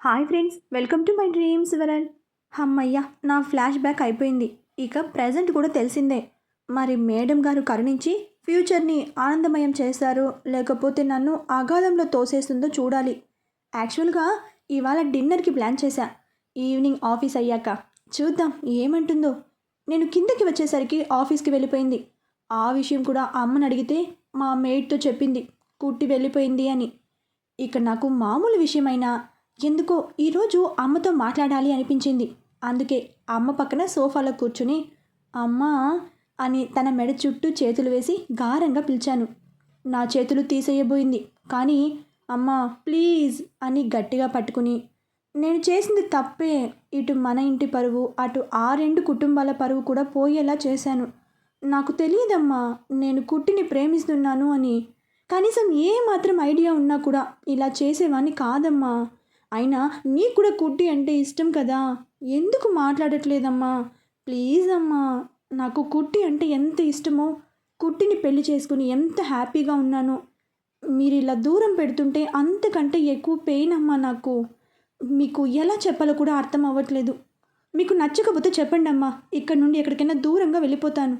Hi friends welcome to my dreams world. అమ్మయ్య నా flash back అయిపోయింది. ఇక ప్రజెంట్ కూడా తెలిసిందే. మరి మేడం గారు కరుణించి ఫ్యూచర్ని ఆనందమయం చేశారు లేకపోతే నన్ను అగాధంలో తోసేస్తుందో చూడాలి. యాక్చువల్గా ఇవాళ డిన్నర్కి ప్లాన్ చేశా. ఈవినింగ్ ఆఫీస్ అయ్యాక. చూద్దాం ఏమంటుందో. నేను కిందకి వచ్చేసరికి ఆఫీస్కి వెళ్ళిపోయింది. ఆ విషయం కూడా అమ్మని అడిగితే మా మేడ్తో చెప్పింది. కుట్టి వెళ్ళిపోయింది అని. ఇక నాకు మామూలు విషయమైనా ఎందుకో ఈరోజు అమ్మతో మాట్లాడాలి అనిపించింది. అందుకే అమ్మ పక్కన సోఫాలో కూర్చుని అమ్మా అని తన మెడ చుట్టూ చేతులు వేసి గారంగా పిలిచాను. నా చేతులు తీసేయబోయింది. కానీ అమ్మా ప్లీజ్ అని గట్టిగా పట్టుకుని నేను చేసింది తప్పే. ఇటు మన ఇంటి పరువు అటు ఆ రెండు కుటుంబాల పరువు కూడా పోయేలా చేశాను. నాకు తెలియదమ్మా నేను కుట్టిని ప్రేమిస్తున్నాను అని. కనీసం ఏ మాత్రం ఐడియా ఉన్నా కూడా ఇలా చేసేవాన్ని కాదమ్మా. అయినా నీకు కూడా కుట్టి అంటే ఇష్టం కదా? ఎందుకు మాట్లాడట్లేదమ్మా? ప్లీజ్ అమ్మా. నాకు కుట్టి అంటే ఎంత ఇష్టమో కుట్టిని పెళ్ళి చేసుకుని ఎంత హ్యాపీగా ఉన్నానో. మీరు ఇలా దూరం పెడుతుంటే అంతకంటే ఎక్కువ పెయిన్ అమ్మా నాకు. మీకు ఎలా చెప్పాలో కూడా అర్థం అవ్వట్లేదు. మీకు నచ్చకపోతే చెప్పండి అమ్మా. ఇక్కడ నుండి ఎక్కడికైనా దూరంగా వెళ్ళిపోతాను.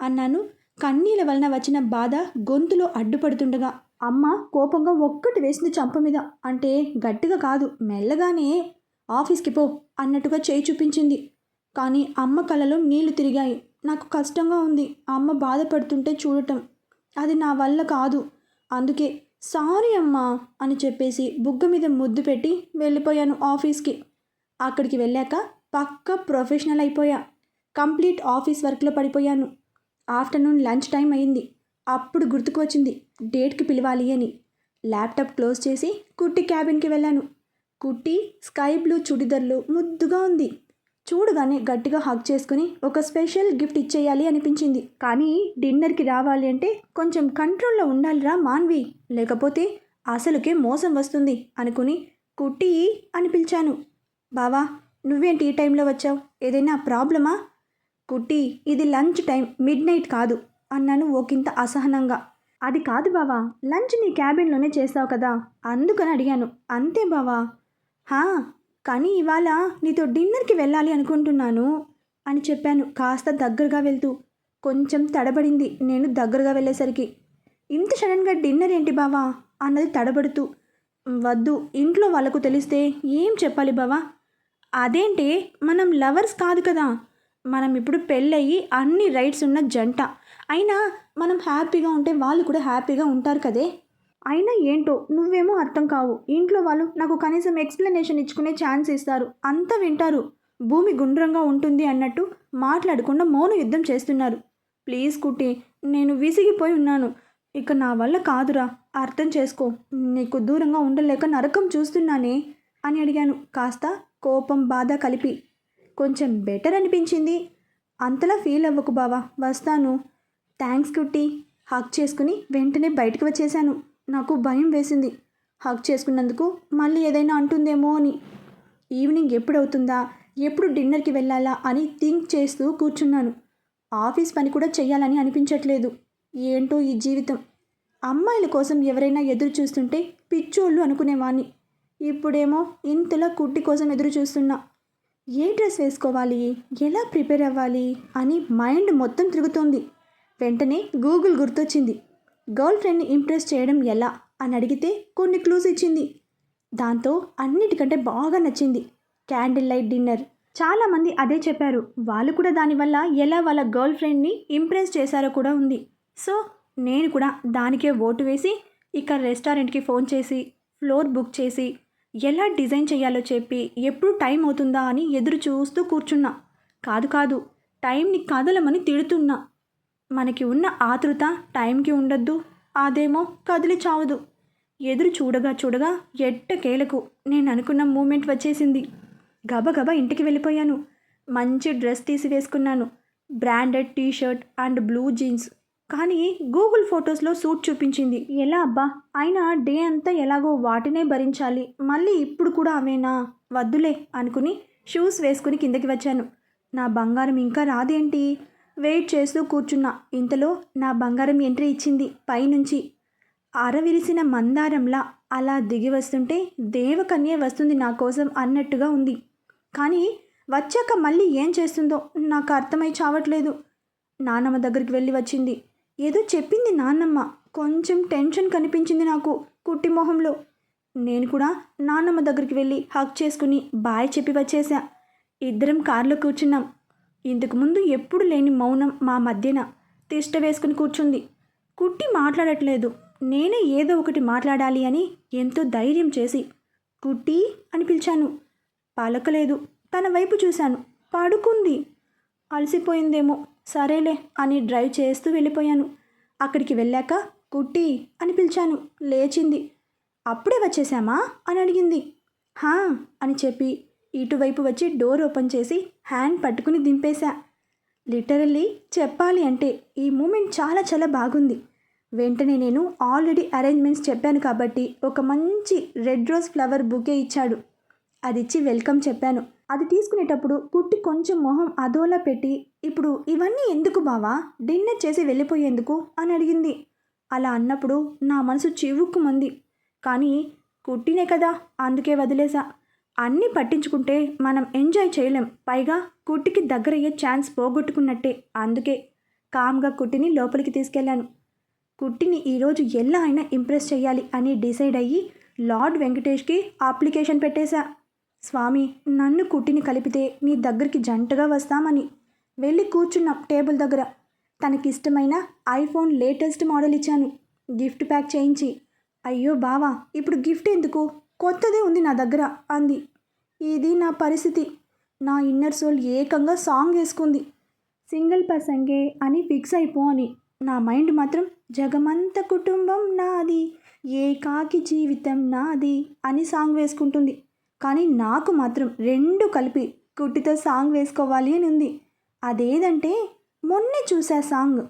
అన్నాను. కన్నీళ్ళ వలన వచ్చిన బాధ గొంతులో అడ్డుపడుతుండగా అమ్మ కోపంగా ఒక్కటి వేసింది చంప మీద. అంటే గట్టిగా కాదు మెల్లగానే ఆఫీస్కి పో అన్నట్టుగా చేయి చూపించింది. కానీ అమ్మ కళ్ళలో నీళ్ళు తిరిగాయి. నాకు కష్టంగా ఉంది. అమ్మ బాధపడుతుంటే చూడటం. అది నా వల్ల కాదు. అందుకే సారీ అమ్మా అని చెప్పేసి బుగ్గ మీద ముద్దు పెట్టి వెళ్ళిపోయాను ఆఫీస్కి. అక్కడికి వెళ్ళాక పక్క ప్రొఫెషనల్ అయిపోయా. కంప్లీట్ ఆఫీస్ వర్క్లో పడిపోయాను. ఆఫ్టర్నూన్ లంచ్ టైం అయింది. అప్పుడు గుర్తుకు వచ్చింది డేట్కి పిలవాలి అని. ల్యాప్టాప్ క్లోజ్ చేసి కుట్టి క్యాబిన్కి వెళ్ళాను. కుట్టి స్కై బ్లూ చుడిదర్లో ముద్దుగా ఉంది. చూడగానే గట్టిగా హగ్ చేసుకుని ఒక స్పెషల్ గిఫ్ట్ ఇచ్చేయాలి అనిపించింది. కానీ డిన్నర్కి రావాలి అంటే కొంచెం కంట్రోల్లో ఉండాలిరా మాన్వి. లేకపోతే అసలుకే మోసం వస్తుంది అనుకుని కుట్టి అని పిలిచాను. బావా నువ్వేంటి ఈ టైంలో వచ్చావు? ఏదైనా ప్రాబ్లమా? కుట్టి ఇది లంచ్ టైం మిడ్ నైట్ కాదు. అన్నాను ఓకింత అసహనంగా. అది కాదు బావా లంచ్ నీ క్యాబిన్లోనే చేస్తావు కదా? అందుకని అడిగాను. అంతే బావా. హా కానీ ఇవాళ నీతో డిన్నర్కి వెళ్ళాలి అనుకుంటున్నాను అని చెప్పాను కాస్త దగ్గరగా వెళ్తూ. కొంచెం తడబడింది నేను దగ్గరగా వెళ్ళేసరికి. ఇంత సడన్గా డిన్నర్ ఏంటి బావా? అన్నది తడబడుతూ. వద్దు ఇంట్లో వాళ్ళకు తెలిస్తే ఏం చెప్పాలి బావా? అదేంటి మనం లవర్స్ కాదు కదా? మనం ఇప్పుడు పెళ్ళయి అన్ని రైట్స్ ఉన్న జంట. అయినా మనం హ్యాపీగా ఉంటే వాళ్ళు కూడా హ్యాపీగా ఉంటారు కదే. అయినా ఏంటో నువ్వేమో అర్థం కావు. ఇంట్లో వాళ్ళు నాకు కనీసం ఎక్స్ప్లెనేషన్ ఇచ్చుకునే ఛాన్స్ ఇస్తారు. అంతా వింటారు. భూమి గుండ్రంగా ఉంటుంది అన్నట్టు మాట్లాడకుండా మౌన యుద్ధం చేస్తున్నారు. ప్లీజ్ కుట్టి నేను విసిగిపోయి ఉన్నాను. ఇక నా వల్ల కాదురా. అర్థం చేసుకో. నీకు దూరంగా ఉండలేక నరకం చూస్తున్నానే అని అడిగాను. కాస్త కోపం బాధ కలిపి. కొంచెం బెటర్ అనిపించింది. అంతలా ఫీల్ అవ్వకు బావా. వస్తాను. థ్యాంక్స్ కుట్టి హక్ చేసుకుని వెంటనే బయటకు వచ్చేసాను నాకు భయం వేసింది. హక్ చేసుకున్నందుకు మళ్ళీ ఏదైనా అంటుందేమో అని. ఈవినింగ్ ఎప్పుడవుతుందా? ఎప్పుడు డిన్నర్కి వెళ్ళాలా? అని థింక్ చేస్తూ కూర్చున్నాను. ఆఫీస్ పని కూడా చేయాలని అనిపించట్లేదు. ఏంటో ఈ జీవితం. అమ్మాయిల కోసం ఎవరైనా ఎదురు చూస్తుంటే పిచ్చోళ్ళు అనుకునేవాణ్ణి. ఇప్పుడేమో ఇంతలా కుట్టి కోసం ఎదురు చూస్తున్నా. ఏ డ్రెస్ వేసుకోవాలి? ఎలా ప్రిపేర్ అవ్వాలి? అని మైండ్ మొత్తం తిరుగుతోంది. వెంటనే గూగుల్ గుర్తొచ్చింది. గర్ల్ ఫ్రెండ్ని ఇంప్రెస్ చేయడం ఎలా? అని అడిగితే కొన్ని క్లూస్ ఇచ్చింది. దాంతో అన్నిటికంటే బాగా నచ్చింది. Candle light dinner. చాలామంది అదే చెప్పారు. వాళ్ళు కూడా దానివల్ల ఎలా వాళ్ళ గర్ల్ ఫ్రెండ్ని ఇంప్రెస్ చేశారో కూడా ఉంది. సో నేను కూడా దానికే ఓటు వేసి ఇక రెస్టారెంట్కి ఫోన్ చేసి ఫ్లోర్ బుక్ చేసి ఎలా డిజైన్ చేయాలో చెప్పి ఎప్పుడు టైం అవుతుందా అని ఎదురు చూస్తూ కూర్చున్నా. కాదు కాదు టైంని కదలమని తిడుతున్నా. మనకి ఉన్న ఆతృత టైంకి ఉండొద్దు అదేమో కదిలి చావదు. ఎదురు చూడగా చూడగా ఎట్టకేలకు నేను అనుకున్న మూమెంట్ వచ్చేసింది. గబగబా ఇంటికి వెళ్ళిపోయాను. మంచి డ్రెస్ తీసి వేసుకున్నాను. Branded T-shirt and blue jeans. కానీ గూగుల్ ఫొటోస్లో సూట్ చూపించింది. ఎలా అబ్బా? అయినా డే అంతా ఎలాగో వాటినే భరించాలి. మళ్ళీ ఇప్పుడు కూడా అవేనా? వద్దులే అనుకుని షూస్ వేసుకుని కిందకి వచ్చాను. నా బంగారం ఇంకా రాదేంటి? వెయిట్ చేస్తూ కూర్చున్నా. ఇంతలో నా బంగారం ఎంట్రీ ఇచ్చింది. పైనుంచి అరవిరిసిన మందారంలా అలా దిగి వస్తుంటే దేవకన్య వస్తుంది నా కోసం అన్నట్టుగా ఉంది. కానీ వచ్చాక మళ్ళీ ఏం చేస్తుందో నాకు అర్థమై చావట్లేదు. నాన్నమ్మ దగ్గరికి వెళ్ళి వచ్చింది. ఏదో చెప్పింది నాన్నమ్మ కొంచెం టెన్షన్ కనిపించింది నాకు కుట్టి మొహంలో. నేను కూడా నాన్నమ్మ దగ్గరికి వెళ్ళి హక్ చేసుకుని బాయ్ చెప్పి వచ్చేసా. ఇద్దరం కారులో కూర్చున్నాం. ఇంతకుముందు ఎప్పుడు లేని మౌనం మా మధ్యన తిష్ట వేసుకుని కూర్చుంది. కుట్టి మాట్లాడట్లేదు. నేనే ఏదో ఒకటి మాట్లాడాలి అని ఎంతో ధైర్యం చేసి కుట్టి అని పిలిచాను. పలకలేదు. తన వైపు చూశాను. పడుకుంది. అలసిపోయిందేమో. సరేలే అని డ్రైవ్ చేస్తూ వెళ్ళిపోయాను. అక్కడికి వెళ్ళాక కుట్టి అని పిలిచాను. లేచింది. అప్పుడే వచ్చేసామా అని అడిగింది. హా అని చెప్పి ఇటువైపు వచ్చి డోర్ ఓపెన్ చేసి హ్యాండ్ పట్టుకుని దింపేశా. లిటరల్లీ చెప్పాలి అంటే ఈ మూమెంట్ చాలా చాలా బాగుంది. వెంటనే నేను ఆల్రెడీ అరేంజ్మెంట్స్ చెప్పాను కాబట్టి ఒక మంచి రెడ్ రోజ్ ఫ్లవర్ బుకే ఇచ్చాడు. అది ఇచ్చి వెల్కమ్ చెప్పాను. అది తీసుకునేటప్పుడు కుట్టి కొంచెం మొహం అదోలా పెట్టి ఇప్పుడు ఇవన్నీ ఎందుకు బావా? డిన్నర్ చేసి వెళ్ళిపోయేందుకు? అని అడిగింది. అలా అన్నప్పుడు నా మనసు చివుక్కుమంది. కానీ కుట్టినే కదా అందుకే వదిలేసా అన్నీ పట్టించుకుంటే మనం ఎంజాయ్ చేయలేం. పైగా కుట్టికి దగ్గరయ్యే ఛాన్స్ పోగొట్టుకున్నట్టే. అందుకే కామ్గా కుట్టిని లోపలికి తీసుకెళ్ళాను. కుట్టిని ఈరోజు ఎలా అయినా ఇంప్రెస్ చేయాలి అని డిసైడ్ అయ్యి లార్డ్ వెంకటేష్కి అప్లికేషన్ పెట్టేశా. స్వామి నన్ను కుట్టిని కలిపితే నీ దగ్గరికి జంటగా వస్తామని. వెళ్ళి కూర్చున్నాం టేబుల్ దగ్గర. తనకిష్టమైన ఐఫోన్ లేటెస్ట్ మోడల్ ఇచ్చాను గిఫ్ట్ ప్యాక్ చేయించి. అయ్యో బావా ఇప్పుడు గిఫ్ట్ ఎందుకు? కొత్తదే ఉంది నా దగ్గర అంది. ఇది నా పరిస్థితి. నా ఇన్నర్ సోల్ ఏకంగా సాంగ్ వేసుకుంది. సింగిల్ పర్సంగే అని ఫిక్స్ అయిపో అని. నా మైండ్ మాత్రం జగమంత కుటుంబం నాది ఏకాకి జీవితం నాది అని సాంగ్ వేసుకుంటుంది. కానీ నాకు మాత్రం రెండు కలిపి కుట్టితో సాంగ్ వేసుకోవాలి అని ఉంది. అదేదంటే మొన్నే చూసా సాంగ్.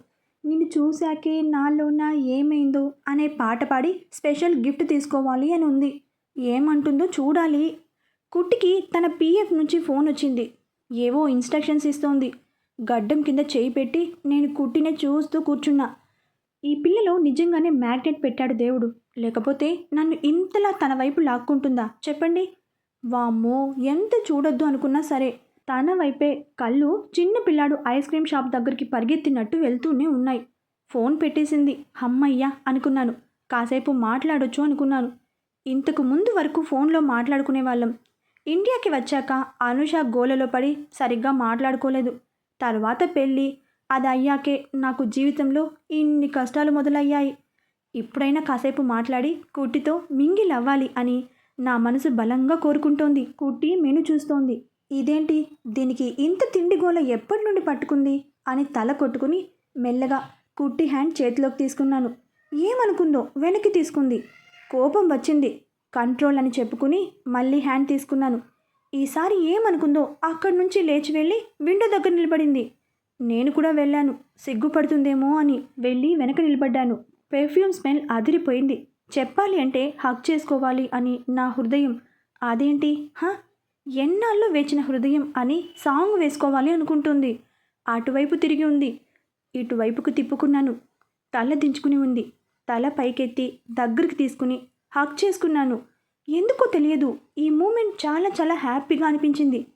నిన్ను చూశాకే నాలోన ఏమైందో అనే పాట పాడి స్పెషల్ గిఫ్ట్ తీసుకోవాలి అని ఉంది. ఏమంటుందో చూడాలి. కుట్టికి తన పీఎఫ్ నుంచి ఫోన్ వచ్చింది. ఏవో ఇన్స్ట్రక్షన్స్ ఇస్తోంది. గడ్డం కింద చేయి పెట్టి నేను కుట్టినే చూస్తూ కూర్చున్నా. ఈ పిల్లలో నిజంగానే మ్యాగ్నెట్ పెట్టాడు దేవుడు. లేకపోతే నన్ను ఇంతలా తన వైపు లాక్కుంటుందా? చెప్పండి. వామ్మో ఎంత చూడొద్దు అనుకున్నా సరే. తన వైపే కళ్ళు చిన్న పిల్లాడు ఐస్ క్రీమ్ షాప్ దగ్గరికి పరిగెత్తినట్టు వెళ్తూనే ఉన్నాయి. ఫోన్ పెట్టేసింది. హమ్మయ్యా అనుకున్నాను. కాసేపు మాట్లాడొచ్చు అనుకున్నాను. ఇంతకు ముందు వరకు ఫోన్లో మాట్లాడుకునే వాళ్ళం. ఇండియాకి వచ్చాక అనుష గోలలో పడి సరిగ్గా మాట్లాడుకోలేదు. తర్వాత పెళ్ళి అది అయ్యాకే నాకు జీవితంలో ఇన్ని కష్టాలు మొదలయ్యాయి. ఇప్పుడైనా కాసేపు మాట్లాడి కుట్టితో మింగిలవ్వాలి అని నా మనసు బలంగా కోరుకుంటోంది. కుట్టి మెను చూస్తోంది. ఇదేంటి? దీనికి ఇంత తిండి గోల ఎప్పటి నుండి పట్టుకుంది? అని తల కొట్టుకుని మెల్లగా కుట్టి హ్యాండ్ చేతిలోకి తీసుకున్నాను. ఏమనుకుందో వెనక్కి తీసుకుంది. కోపం వచ్చింది. కంట్రోల్ అని చెప్పుకుని మళ్ళీ హ్యాండ్ తీసుకున్నాను. ఈసారి ఏమనుకుందో అక్కడి నుంచి లేచి వెళ్ళి విండో దగ్గర నిలబడింది. నేను కూడా వెళ్ళాను. సిగ్గుపడుతుందేమో అని వెళ్ళి వెనక నిలబడ్డాను. పెర్ఫ్యూమ్ స్మెల్ అదిరిపోయింది. చెప్పాలి అంటే హక్ చేసుకోవాలి అని నా హృదయం. అదేంటి? హ? ఎన్నాళ్ళు వేచిన హృదయం అని సాంగ్ వేసుకోవాలి అనుకుంటుంది. అటువైపు తిరిగి ఉంది. ఇటువైపుకు తిప్పుకున్నాను. తల దించుకుని ఉంది. తల పైకెత్తి దగ్గరికి తీసుకుని హక్ చేసుకున్నాను. ఎందుకో తెలియదు ఈ మూమెంట్ చాలా చాలా హ్యాపీగా అనిపించింది.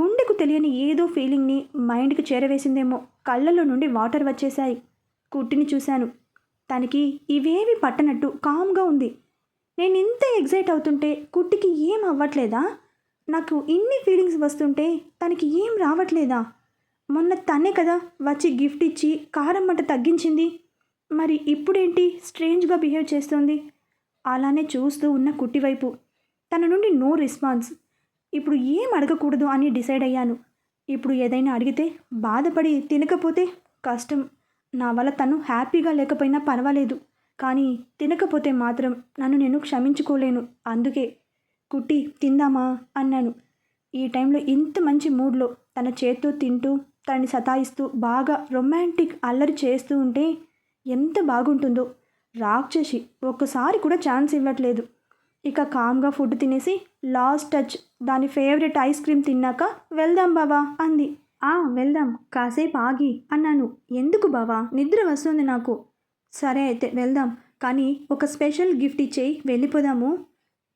గుండెకు తెలియని ఏదో ఫీలింగ్ని మైండ్కి చేరవేసిందేమో కళ్ళలో నుండి వాటర్ వచ్చేశాయి. కుట్టిని చూశాను. తనకి ఇవేవి పట్టనట్టు కామ్గా ఉంది. నేను ఇంత ఎగ్జైట్ అవుతుంటే కుట్టికి ఏం అవ్వట్లేదా? నాకు ఇన్ని ఫీలింగ్స్ వస్తుంటే తనకి ఏం రావట్లేదా? మొన్న తనే కదా వచ్చి గిఫ్ట్ ఇచ్చి కారం మంట తగ్గించింది. మరి ఇప్పుడేంటి స్ట్రేంజ్గా బిహేవ్ చేస్తుంది? అలానే చూస్తూ ఉన్న కుట్టి వైపు తన నుండి నో రెస్పాన్స్. ఇప్పుడు ఏం అడగకూడదు అని డిసైడ్ అయ్యాను. ఇప్పుడు ఏదైనా అడిగితే బాధపడి తినకపోతే కష్టం. నా వల్ల తను హ్యాపీగా లేకపోయినా పర్వాలేదు. కానీ తినకపోతే మాత్రం నన్ను నేను క్షమించుకోలేను. అందుకే కుట్టి తిందామా అన్నాను. ఈ టైంలో ఇంత మంచి మూడ్లో తన చేత్తో తింటూ తనని సతాయిస్తూ బాగా రొమాంటిక్ అల్లరి చేస్తూ ఉంటే ఎంత బాగుంటుందో. రాక్షసి ఒక్కసారి కూడా ఛాన్స్ ఇవ్వట్లేదు. ఇక కామ్గా ఫుడ్ తినేసి లాస్ట్ టచ్ దాని ఫేవరెట్ ఐస్ క్రీమ్ తిన్నాక వెళ్దాం బావా అంది. ఆ వెళ్దాం. కాసేపు ఆగి అన్నాను. ఎందుకు బావా? నిద్ర వస్తుంది నాకు. సరే అయితే వెళ్దాం. కానీ ఒక స్పెషల్ గిఫ్ట్ ఇచ్చేయి. వెళ్ళిపోదాము.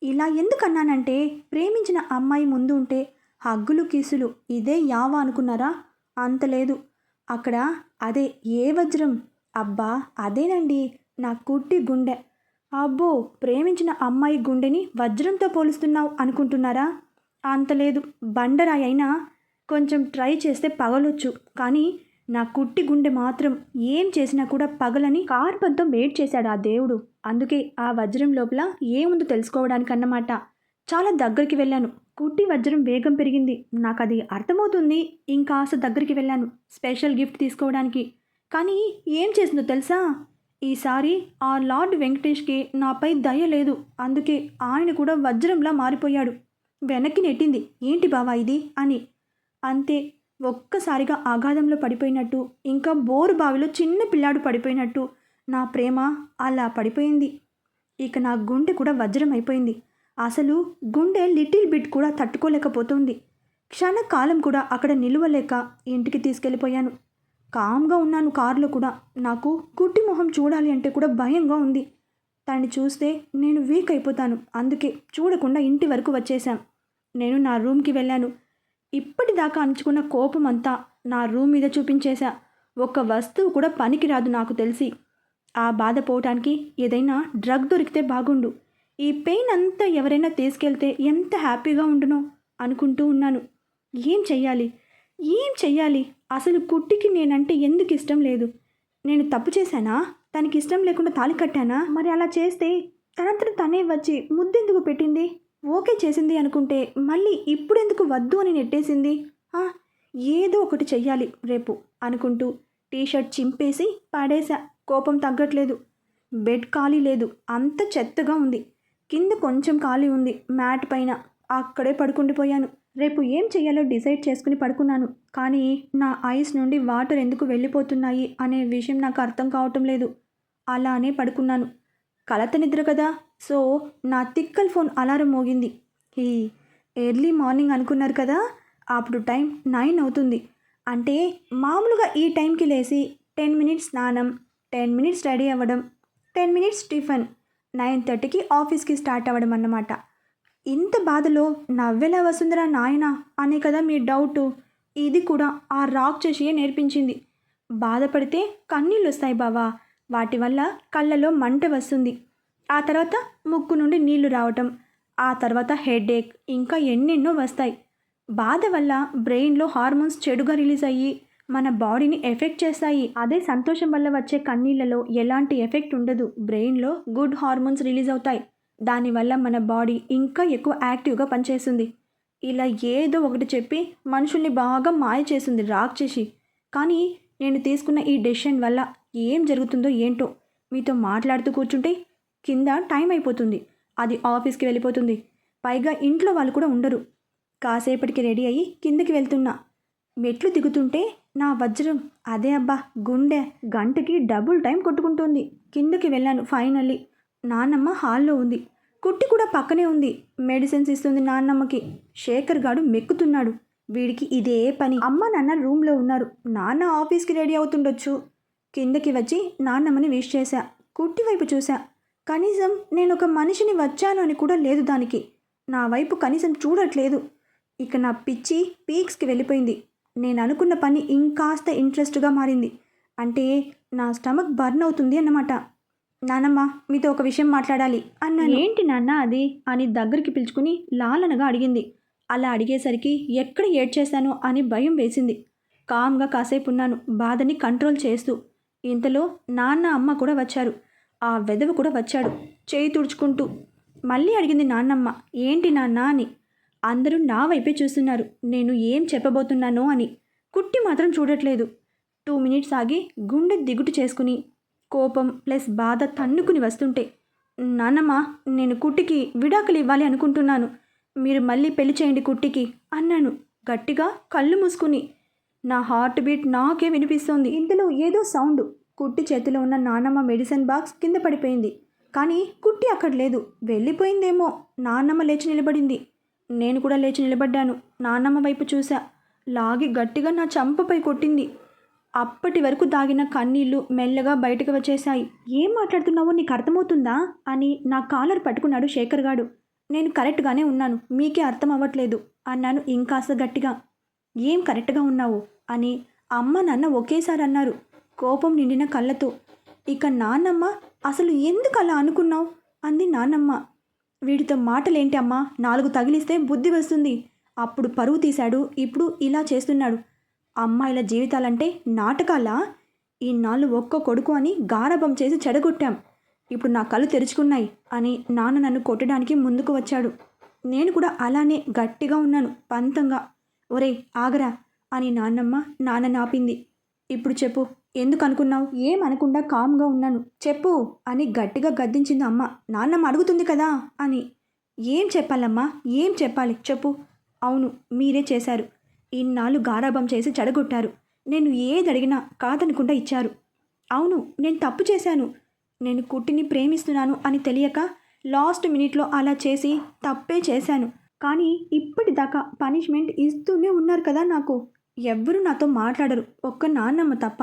ఇలా ఎందుకన్నానంటే ప్రేమించిన అమ్మాయి ముందు ఉంటే హగ్గులు కిసులు ఇదే యావా అనుకున్నారా? అంత లేదు. అక్కడ అదే ఏ వజ్రం? అబ్బా అదేనండి. నా కుట్టి గుండె. అబ్బో ప్రేమించిన అమ్మాయి గుండెని వజ్రంతో పోలుస్తున్నావు అనుకుంటున్నారా? అంతలేదు బండరాయి అయినా కొంచెం ట్రై చేస్తే పగలొచ్చు. కానీ నా కుట్టి గుండె మాత్రం ఏం చేసినా కూడా పగలని కార్పంతో మేడ్ చేశాడు ఆ దేవుడు. అందుకే ఆ వజ్రం లోపల ఏముందో తెలుసుకోవడానికన్నమాట. చాలా దగ్గరికి వెళ్ళాను. కుట్టి వజ్రం వేగం పెరిగింది. నాకు అది అర్థమవుతుంది. ఇంకాస్త దగ్గరికి వెళ్ళాను. స్పెషల్ గిఫ్ట్ తీసుకోవడానికి. కానీ ఏం చేసిందో తెలుసా? ఈసారి ఆ లార్డ్ వెంకటేష్కి నాపై దయ లేదు. అందుకే ఆయన కూడా వజ్రంలా మారిపోయాడు. వెనక్కి నెట్టింది ఏంటి బావా ఇది? అని. అంతే ఒక్కసారిగా ఆఘాతంలో పడిపోయినట్టు ఇంకా బోరు బావిలో చిన్న పిల్లాడు పడిపోయినట్టు నా ప్రేమ అలా పడిపోయింది. ఇక నా గుండె కూడా వజ్రం అయిపోయింది. అసలు గుండె లిటిల్ బిట్ కూడా తట్టుకోలేకపోతుంది. క్షణకాలం కూడా అక్కడ నిలువలేక ఇంటికి తీసుకెళ్ళిపోయాను. కామ్గా ఉన్నాను కారులో కూడా. నాకు కుట్టి మొహం చూడాలి అంటే కూడా భయంగా ఉంది. తనని చూస్తే నేను వీక్ అయిపోతాను. అందుకే చూడకుండా ఇంటి వరకు వచ్చేసాం నేను నా రూమ్కి వెళ్ళాను. ఇప్పటిదాకా అంచుకున్న కోపం అంతా నా రూమ్ మీద చూపించేశా. ఒక్క వస్తువు కూడా పనికిరాదు నాకు తెలిసి. ఆ బాధ పోవటానికి ఏదైనా డ్రగ్ దొరికితే బాగుండు. ఈ పెయిన్ అంతా ఎవరైనా తీసుకెళ్తే ఎంత హ్యాపీగా ఉండునో అనుకుంటూ ఉన్నాను. ఏం చెయ్యాలి? ఏం చెయ్యాలి? అసలు కుట్టికి నేనంటే ఎందుకు ఇష్టం లేదు? నేను తప్పు చేశానా? తనకి ఇష్టం లేకుండా తాళి కట్టానా? మరి అలా చేస్తే తనంతట తనే వచ్చి ముద్దెందుకు పెట్టింది? ఓకే చేసింది అనుకుంటే మళ్ళీ ఇప్పుడెందుకు వద్దు అని నెట్టేసింది? ఏదో ఒకటి చెయ్యాలి రేపు అనుకుంటూ టీషర్ట్ చింపేసి పాడేశా. కోపం తగ్గట్లేదు. బెడ్ ఖాళీ లేదు. అంత చెత్తగా ఉంది. కింద కొంచెం ఖాళీ ఉంది. మ్యాట్ పైన. అక్కడే పడుకుండిపోయాను. రేపు ఏం చేయాలో డిసైడ్ చేసుకుని పడుకున్నాను. కానీ నా ఐస్ నుండి వాటర్ ఎందుకు వెళ్ళిపోతున్నాయి అనే విషయం నాకు అర్థం కావటం లేదు. అలానే పడుకున్నాను. కలత నిద్ర కదా. సో నా తిక్కల్ ఫోన్ అలారం మోగింది. ఈ ఎర్లీ మార్నింగ్ అనుకున్నారు కదా? అప్పుడు టైం నైన్ అవుతుంది. అంటే మామూలుగా ఈ టైంకి లేచి టెన్ మినిట్స్ స్నానం టెన్ మినిట్స్ రెడీ అవ్వడం టెన్ మినిట్స్ టిఫిన్ నైన్ థర్టీకి ఆఫీస్కి స్టార్ట్ అవ్వడం అన్నమాట. ఇంత బాధలో నవ్వెలా వస్తుందిరా నాయనా అనే కదా మీ డౌటు. ఇది కూడా ఆ రాక్ చేసియే నేర్పించింది. బాధపడితే కన్నీళ్ళు వస్తాయి బావా. వాటి వల్ల కళ్ళలో మంట వస్తుంది. ఆ తర్వాత ముక్కు నుండి నీళ్ళు రావటం. ఆ తర్వాత హెడేక్ ఇంకా ఎన్నెన్నో వస్తాయి. బాధ వల్ల బ్రెయిన్లో హార్మోన్స్ చెడుగా రిలీజ్ అయ్యి మన బాడీని ఎఫెక్ట్ చేస్తాయి. అదే సంతోషం వల్ల వచ్చే కన్నీళ్ళలో ఎలాంటి ఎఫెక్ట్ ఉండదు. బ్రెయిన్లో గుడ్ హార్మోన్స్ రిలీజ్ అవుతాయి. దానివల్ల మన బాడీ ఇంకా ఎక్కువ యాక్టివ్గా పనిచేస్తుంది. ఇలా ఏదో ఒకటి చెప్పి మనుషుల్ని బాగా మాయ చేస్తుంది రాక్ చేసి. కానీ నేను తీసుకున్న ఈ డెసిషన్ వల్ల ఏం జరుగుతుందో ఏంటో మీతో మాట్లాడుతూ కూర్చుంటే కింద టైం అయిపోతుంది. అది ఆఫీస్కి వెళ్ళిపోతుంది. పైగా ఇంట్లో వాళ్ళు కూడా ఉండరు. కాసేపటికి రెడీ అయ్యి కిందకి వెళ్తున్నా. మెట్లు దిగుతుంటే నా వజ్రం అదే అబ్బా గుండె గంటకి డబుల్ టైం కొట్టుకుంటుంది. కిందకి వెళ్ళాను ఫైనల్లీ. నాన్నమ్మ హాల్లో ఉంది. కుట్టి కూడా పక్కనే ఉంది. మెడిసిన్స్ ఇస్తుంది నాన్నమ్మకి. శేఖర్ గాడు మెక్కుతున్నాడు. వీడికి ఇదే పని. అమ్మ నాన్న రూమ్లో ఉన్నారు. నాన్న ఆఫీస్కి రెడీ అవుతుండొచ్చు. కిందకి వచ్చి నాన్నమ్మని విష్ చేశా. కుట్టి వైపు చూశా. కనీసం నేను ఒక మనిషిని వచ్చాను అని కూడా లేదు దానికి. నా వైపు కనీసం చూడట్లేదు. ఇక నా పిచ్చి పీక్స్కి వెళ్ళిపోయింది. నేను అనుకున్న పని ఇంకాస్త ఇంట్రెస్ట్గా మారింది. అంటే నా స్టమక్ బర్న్ అవుతుంది అన్నమాట. నానమ్మ మీతో ఒక విషయం మాట్లాడాలి అన్నాను. ఏంటి నాన్న అది? అని దగ్గరికి పిలుచుకుని లాలనగా అడిగింది. అలా అడిగేసరికి ఎక్కడ ఏడ్చేశాను అని భయం వేసింది. కామ్గా కాసేపు ఉన్నాను బాధని కంట్రోల్ చేస్తూ. ఇంతలో నాన్న అమ్మ కూడా వచ్చారు. ఆ వెదవ కూడా వచ్చాడు చేయి తుడుచుకుంటూ. మళ్ళీ అడిగింది నాన్నమ్మ ఏంటి నాన్న అని. అందరూ నా వైపే చూస్తున్నారు నేను ఏం చెప్పబోతున్నానో అని. కుట్టి మాత్రం చూడట్లేదు. టూ మినిట్స్ ఆగి గుండె దిగుటు చేసుకుని కోపం ప్లస్ బాధ తన్నుకుని వస్తుంటే నాన్నమ్మ నేను కుట్టికి విడాకులు ఇవ్వాలి అనుకుంటున్నాను. మీరు మళ్ళీ పెళ్ళి చేయండి కుట్టికి అన్నాను గట్టిగా కళ్ళు మూసుకుని. నా హార్ట్ బీట్ నాకే వినిపిస్తోంది. ఇంతలో ఏదో సౌండ్ కుట్టి చేతిలో ఉన్న నాన్నమ్మ మెడిసిన్ బాక్స్ కింద పడిపోయింది. కానీ కుట్టి అక్కడ లేదు. వెళ్ళిపోయిందేమో. నాన్నమ్మ లేచి నిలబడింది. నేను కూడా లేచి నిలబడ్డాను. నాన్నమ్మ వైపు చూసా లాగి గట్టిగా నా చంపపై కొట్టింది. అప్పటి వరకు దాగిన కన్నీళ్ళు మెల్లగా బయటకు వచ్చేశాయి. ఏం మాట్లాడుతున్నావో నీకు అర్థమవుతుందా? అని నా కాలర్ పట్టుకున్నాడు శేఖర్ గాడు. నేను కరెక్ట్గానే ఉన్నాను. మీకే అర్థం అవ్వట్లేదు అన్నాను ఇంకాస్త గట్టిగా. ఏం కరెక్ట్గా ఉన్నావు? అని అమ్మ నాన్న ఒకేసారి అన్నారు కోపం నిండిన కళ్ళతో. ఇక నాన్నమ్మ అసలు ఎందుకు అలా అనుకున్నావు? అంది నాన్నమ్మ. వీడితో మాటలేంటి అమ్మా? నాలుగు తగిలిస్తే బుద్ధి వస్తుంది. అప్పుడు పరువు తీశాడు ఇప్పుడు ఇలా చేస్తున్నాడు. అమ్మాయిల జీవితాలంటే నాటకాలా? ఇన్నాళ్ళు ఒక్క కొడుకు అని గారభం చేసి చెడగొట్టాం. ఇప్పుడు నా కళ్ళు తెరుచుకున్నాయి అని నాన్న నన్ను కొట్టడానికి ముందుకు వచ్చాడు. నేను కూడా అలానే గట్టిగా ఉన్నాను పంతంగా. ఒరే ఆగరా అని నాన్నమ్మ నాన్న నాపింది. ఇప్పుడు చెప్పు ఎందుకు అనుకున్నావు ఏమనకుండా కామ్గా ఉన్నాను. చెప్పు అని గట్టిగా గద్దించింది అమ్మ. నాన్నమ్మ అడుగుతుంది కదా అని. ఏం చెప్పాలమ్మా? ఏం చెప్పాలి? చెప్పు. అవును మీరే చేశారు. ఇన్నాళ్ళు గారాబం చేసి చెడగొట్టారు. నేను ఏది అడిగినా కాదనకుండా ఇచ్చారు. అవును నేను తప్పు చేశాను. నేను కుట్టిని ప్రేమిస్తున్నాను అని తెలియక లాస్ట్ మినిట్లో అలా చేసి తప్పే చేశాను. కానీ ఇప్పటిదాకా పనిష్మెంట్ ఇస్తూనే ఉన్నారు కదా నాకు. ఎవ్వరూ నాతో మాట్లాడరు. ఒక్క నాన్నమ్మ తప్ప.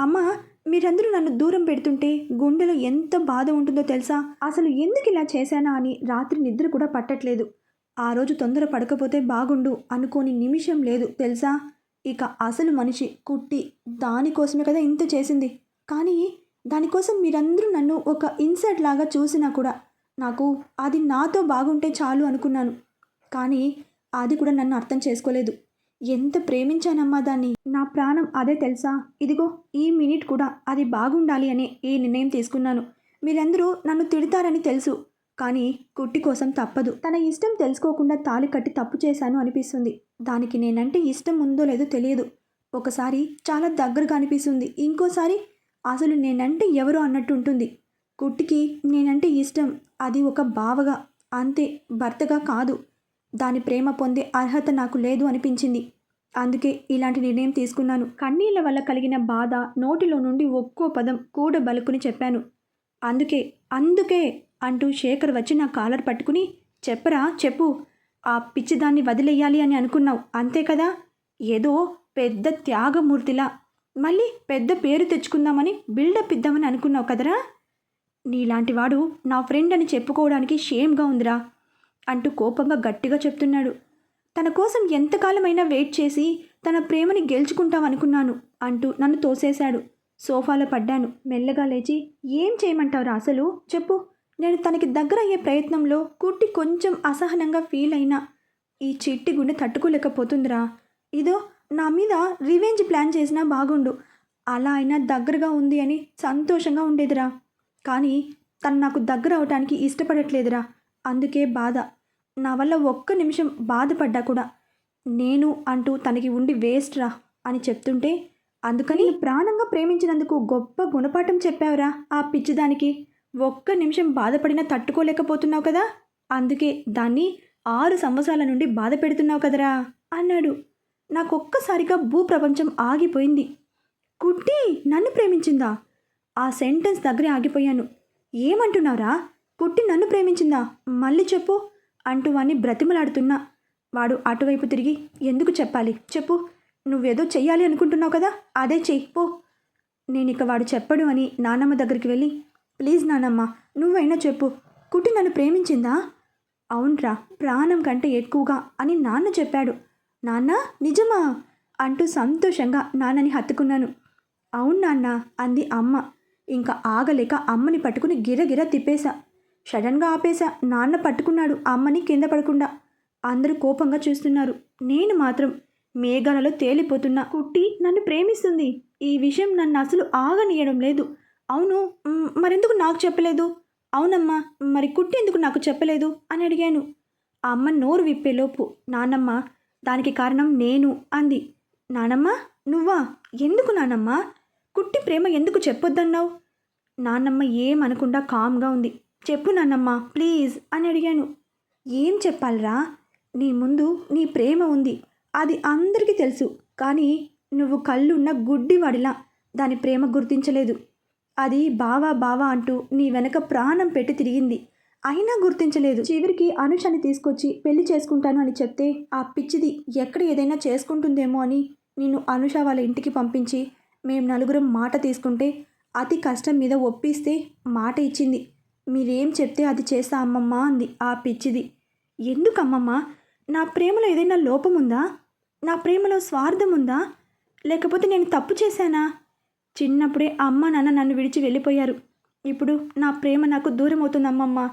అమ్మ మీరందరూ నన్ను దూరం పెడుతుంటే గుండెలో ఎంత బాధ ఉంటుందో తెలుసా? అసలు ఎందుకు ఇలా చేశానా అని రాత్రి నిద్ర కూడా పట్టట్లేదు. ఆ రోజు తొందర పడకపోతే బాగుండు అనుకోని నిమిషం లేదు తెలుసా? ఇక అసలు మనిషి కుట్టి దానికోసమే కదా ఇంత చేసింది. కానీ దానికోసం మీరందరూ నన్ను ఒక ఇన్సర్ట్ లాగా చూసినా కూడా నాకు అది నాతో బాగుంటే చాలు అనుకున్నాను. కానీ అది కూడా నన్ను అర్థం చేసుకోలేదు. ఎంత ప్రేమించానమ్మా దాన్ని? నా ప్రాణం అదే తెలుసా? ఇదిగో ఈ మినిట్ కూడా అది బాగుండాలి అని ఈ నిర్ణయం తీసుకున్నాను. మీరందరూ నన్ను తిడతారని తెలుసు. కానీ కుట్టి కోసం తప్పదు. తన ఇష్టం తెలుసుకోకుండా తాళి కట్టి తప్పు చేశాను అనిపిస్తుంది. దానికి నేనంటే ఇష్టం ఉందో లేదో తెలియదు. ఒకసారి చాలా దగ్గరగా అనిపిస్తుంది. ఇంకోసారి అసలు నేనంటే ఎవరు అన్నట్టు ఉంటుంది. కుట్టికి నేనంటే ఇష్టం. అది ఒక బావగా అంతే భర్తగా కాదు. దాని ప్రేమ పొందే అర్హత నాకు లేదు అనిపించింది. అందుకే ఇలాంటి నిర్ణయం తీసుకున్నాను. కన్నీళ్ళ వల్ల కలిగిన బాధ నోటిలో నుండి ఒక్కో పదం కూడ బలుకుని చెప్పాను. అందుకే అందుకే అంటూ శేఖర్ వచ్చి నా కాలర్ పట్టుకుని చెప్పరా చెప్పు. ఆ పిచ్చిదాన్ని వదిలేయాలి అని అనుకున్నావు అంతే కదా? ఏదో పెద్ద త్యాగమూర్తిలా. మళ్ళీ పెద్ద పేరు తెచ్చుకుందామని బిల్డప్ ఇద్దామని అనుకున్నావు కదరా? నీలాంటి వాడు నా ఫ్రెండ్ అని చెప్పుకోవడానికి షేమ్గా ఉందిరా అంటూ కోపంగా గట్టిగా చెప్తున్నాడు. తన కోసం ఎంతకాలమైనా వెయిట్ చేసి తన ప్రేమని గెలుచుకుంటామనుకున్నాను అంటూ నన్ను తోసేశాడు. సోఫాలో పడ్డాను. మెల్లగా లేచి ఏం చేయమంటావురా అసలు? చెప్పు. నేను తనకి దగ్గర అయ్యే ప్రయత్నంలో కుట్టి కొంచెం అసహనంగా ఫీల్ అయినా ఈ చిట్టి గుండె తట్టుకోలేకపోతుందిరా. ఇదో నా మీద రివెంజ్ ప్లాన్ చేసినా బాగుండు. అలా అయినా దగ్గరగా ఉంది అని సంతోషంగా ఉండేదిరా. కానీ తను నాకు దగ్గర అవటానికి ఇష్టపడట్లేదురా. అందుకే బాధ. నా వల్ల ఒక్క నిమిషం బాధపడ్డా కూడా. నేను అంటూ తనకి ఉండి వేస్ట్ రా అని చెప్తుంటే అందుకని ప్రాణంగా ప్రేమించినందుకు గొప్ప గుణపాఠం చెప్పావురా ఆ పిచ్చిదానికి. ఒక్క నిమిషం బాధపడినా తట్టుకోలేకపోతున్నావు కదా? అందుకే దాన్ని ఆరు సంవత్సరాల నుండి బాధ పెడుతున్నావు కదరా? అన్నాడు. నాకొక్కసారిగా భూప్రపంచం ఆగిపోయింది. కుట్టి నన్ను ప్రేమించిందా? ఆ సెంటెన్స్ దగ్గరే ఆగిపోయాను. ఏమంటున్నారా కుట్టి నన్ను ప్రేమించిందా? మళ్ళీ చెప్పు అంటూ వాణ్ణి బ్రతిమలాడుతున్నా. వాడు అటువైపు తిరిగి ఎందుకు చెప్పాలి? చెప్పు. నువ్వేదో చెయ్యాలి అనుకుంటున్నావు కదా? అదే చెయ్యి పో. నేను ఇక వాడు చెప్పడు అని నానమ్మ దగ్గరికి వెళ్ళి ప్లీజ్ నానమ్మ నువ్వైనా చెప్పు. కుట్టి నన్ను ప్రేమించిందా? అవునరా ప్రాణం కంటే ఎక్కువగా అని నాన్న చెప్పాడు. నాన్న నిజమా? అంటూ సంతోషంగా నాన్నని హత్తుకున్నాను. అవును నాన్న అంది అమ్మ. ఇంకా ఆగలేక అమ్మని పట్టుకుని గిరగిర తిప్పేశా. సడన్గా ఆపేశా నాన్న పట్టుకున్నాడు అమ్మని కింద పడకుండా. అందరూ కోపంగా చూస్తున్నారు. నేను మాత్రం మేఘాలలో తేలిపోతున్నా. కుట్టి నన్ను ప్రేమిస్తుంది. ఈ విషయం నన్ను అసలు ఆగనీయడం లేదు. అవును మరెందుకు నాకు చెప్పలేదు? అవునమ్మా మరి కుట్టి ఎందుకు నాకు చెప్పలేదు? అని అడిగాను. ఆ అమ్మ నోరు విప్పేలోపు నానమ్మ దానికి కారణం నేను అంది. నానమ్మ నువ్వా? ఎందుకు నానమ్మ? కుట్టి ప్రేమ ఎందుకు చెప్పొద్దన్నావు? నాన్నమ్మ ఏమనకుండా కామ్గా ఉంది. చెప్పు నానమ్మ ప్లీజ్ అని అడిగాను. ఏం చెప్పాలరా? నీ ముందు నీ ప్రేమ ఉంది. అది అందరికీ తెలుసు. కానీ నువ్వు కళ్ళున్న గుడ్డివాడిలా దాని ప్రేమ గుర్తించలేదు. అది బావా బావా అంటూ నీ వెనక ప్రాణం పెట్టి తిరిగింది. అయినా గుర్తించలేదు. చివరికి అనుషని తీసుకొచ్చి పెళ్ళి చేసుకుంటాను అని చెప్తే ఆ పిచ్చిది ఎక్కడ ఏదైనా చేసుకుంటుందేమో అని నిన్ను అనుష వాళ్ళ ఇంటికి పంపించి మేము నలుగురం మాట తీసుకుంటే అతి కష్టం మీద ఒప్పిస్తే మాట ఇచ్చింది. మీరేం చెప్తే అది చేస్తా అమ్మమ్మ అంది ఆ పిచ్చిది. ఎందుకమ్మమ్మ? నా ప్రేమలో ఏదైనా లోపం ఉందా నా ప్రేమలో స్వార్థం ఉందా లేకపోతే నేను తప్పు చేశానా? చిన్నప్పుడే అమ్మ నాన్న నన్ను విడిచి వెళ్ళిపోయారు. ఇప్పుడు నా ప్రేమ నాకు దూరం అవుతుంది అమ్మమ్మ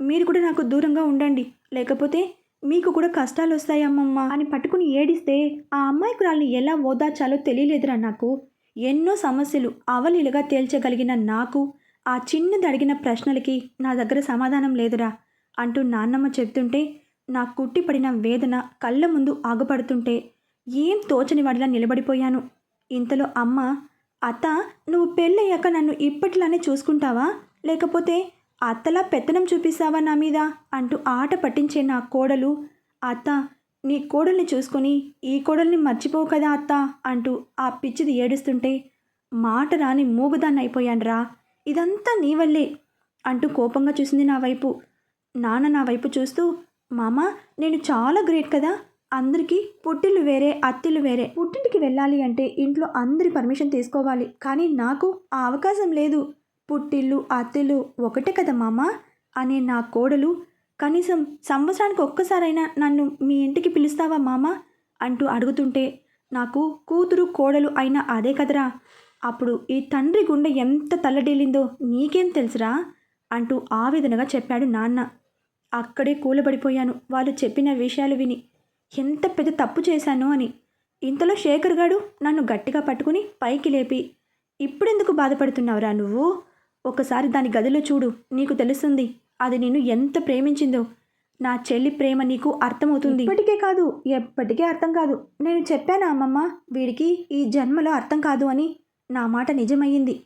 మీరు కూడా నాకు దూరంగా ఉండండి. లేకపోతే మీకు కూడా కష్టాలు వస్తాయి అమ్మమ్మ. అని పట్టుకుని ఏడిస్తే ఆ అమ్మాయికురాల్ని ఎలా ఓదార్చాలో తెలియలేదురా నాకు. ఎన్నో సమస్యలు అవలీలుగా తేల్చగలిగిన నాకు ఆ చిన్నది అడిగిన ప్రశ్నలకి నా దగ్గర సమాధానం లేదురా అంటూ నాన్నమ్మ చెప్తుంటే నా కుట్టిపడిన వేదన కళ్ళ ముందు ఆగుపడుతుంటే ఏం తోచని వాడిలా నిలబడిపోయాను. ఇంతలో అమ్మ అత్త నువ్వు పెళ్ళయ్యాక నన్ను ఇప్పట్లానే చూసుకుంటావా? లేకపోతే అత్తలా పెత్తనం చూపిస్తావా నా మీద? అంటూ ఆట పట్టించే నా కోడలు. అత్త నీ కోడల్ని చూసుకొని ఈ కోడల్ని మర్చిపోవు కదా అత్త అంటూ ఆ పిచ్చిది ఏడుస్తుంటే మాట రాని మూగుదాన్ని అయిపోయానురా ఇదంతా నీ వల్లే అంటూ కోపంగా చూసింది నా వైపు. నాన్న నా వైపు చూస్తూ మామ నేను చాలా గ్రేట్ కదా అందరికీ పుట్టిల్లు వేరే అత్తిళ్ళు వేరే. పుట్టింటికి వెళ్ళాలి అంటే ఇంట్లో అందరి పర్మిషన్ తీసుకోవాలి. కానీ నాకు ఆ అవకాశం లేదు. పుట్టిల్లు అత్తిల్లు ఒకటే కదా మామ అనే నా కోడలు. కనీసం సంవత్సరానికి ఒక్కసారైనా నన్ను మీ ఇంటికి పిలుస్తావా మామ? అంటూ అడుగుతుంటే నాకు కూతురు కోడలు అయినా అదే కదరా. అప్పుడు ఈ తండ్రి గుండె ఎంత తల్లడిల్లిందో నీకేం తెలుసురా? అంటూ ఆవేదనగా చెప్పాడు నాన్న. అక్కడే కూలబడిపోయాను. వాళ్ళు చెప్పిన విషయాలు విని ఎంత పెద్ద తప్పు చేశాను అని. ఇంతలో శేఖర్ గాడు నన్ను గట్టిగా పట్టుకుని పైకి లేపి ఇప్పుడెందుకు బాధపడుతున్నావురా నువ్వు? ఒకసారి దాని గదిలో చూడు నీకు తెలుస్తుంది అది నిన్ను ఎంత ప్రేమించిందో. నా చెల్లి ప్రేమ నీకు అర్థమవుతుంది. ఇప్పటికే కాదు ఎప్పటికీ అర్థం కాదు. నేను చెప్పానా అమ్మమ్మ? వీడికి ఈ జన్మలో అర్థం కాదు అని నా మాట నిజమయ్యింది.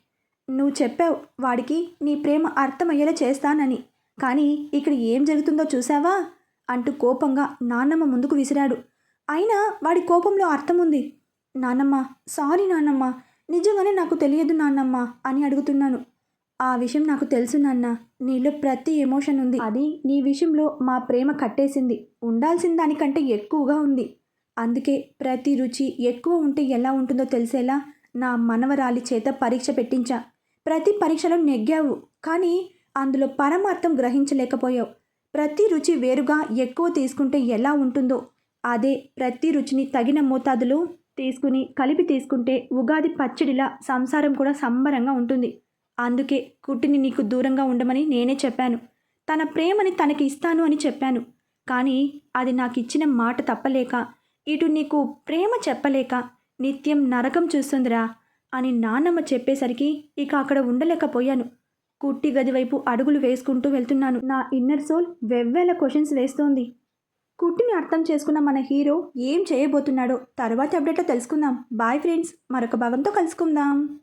నువ్వు చెప్పావు వాడికి నీ ప్రేమ అర్థమయ్యేలా చేస్తానని. కానీ ఇక్కడ ఏం జరుగుతుందో చూసావా? అంటూ కోపంగా నాన్నమ్మ ముందుకు విసిరాడు. అయినా వాడి కోపంలో అర్థం ఉంది నాన్నమ్మ సారీ నాన్నమ్మ నిజంగానే నాకు తెలియదు నాన్నమ్మ అని అడుగుతున్నాను. ఆ విషయం నాకు తెలుసు నాన్న నీలో ప్రతి ఎమోషన్ ఉంది. అది నీ విషయంలో మా ప్రేమ కట్టేసింది. ఉండాల్సిన దానికంటే ఎక్కువగా ఉంది. అందుకే ప్రతి రుచి ఎక్కువ ఉంటే ఎలా ఉంటుందో తెలిసేలా నా మనవరాలి చేత పరీక్ష పెట్టించా. ప్రతి పరీక్షలో నెగ్గావు కానీ అందులో పరమార్థం గ్రహించలేకపోయావు. ప్రతి రుచి వేరుగా ఎక్కువ తీసుకుంటే ఎలా ఉంటుందో అదే ప్రతి రుచిని తగిన మోతాదులో తీసుకుని కలిపి తీసుకుంటే ఉగాది పచ్చడిలా సంసారం కూడా సంబరంగా ఉంటుంది. అందుకే కుట్టిని నీకు దూరంగా ఉండమని నేనే చెప్పాను. తన ప్రేమని తనకి ఇస్తాను అని చెప్పాను. కానీ అది నాకు ఇచ్చిన మాట తప్పలేక ఇటు నీకు ప్రేమ చెప్పలేక నిత్యం నరకం చూస్తుందిరా అని నాన్నమ్మ చెప్పేసరికి ఇక అక్కడ ఉండలేకపోయాను. కుట్టి గది వైపు అడుగులు వేసుకుంటూ వెళ్తున్నాను. నా ఇన్నర్ సోల్ వెవ్వేల క్వశ్చన్స్ వేస్తోంది. కుట్టిని అర్థం చేసుకున్న మన హీరో ఏం చేయబోతున్నాడో తర్వాత అప్డేట్లో తెలుసుకుందాం. బాయ్ ఫ్రెండ్స్ మరొక భాగంతో కలుసుకుందాం.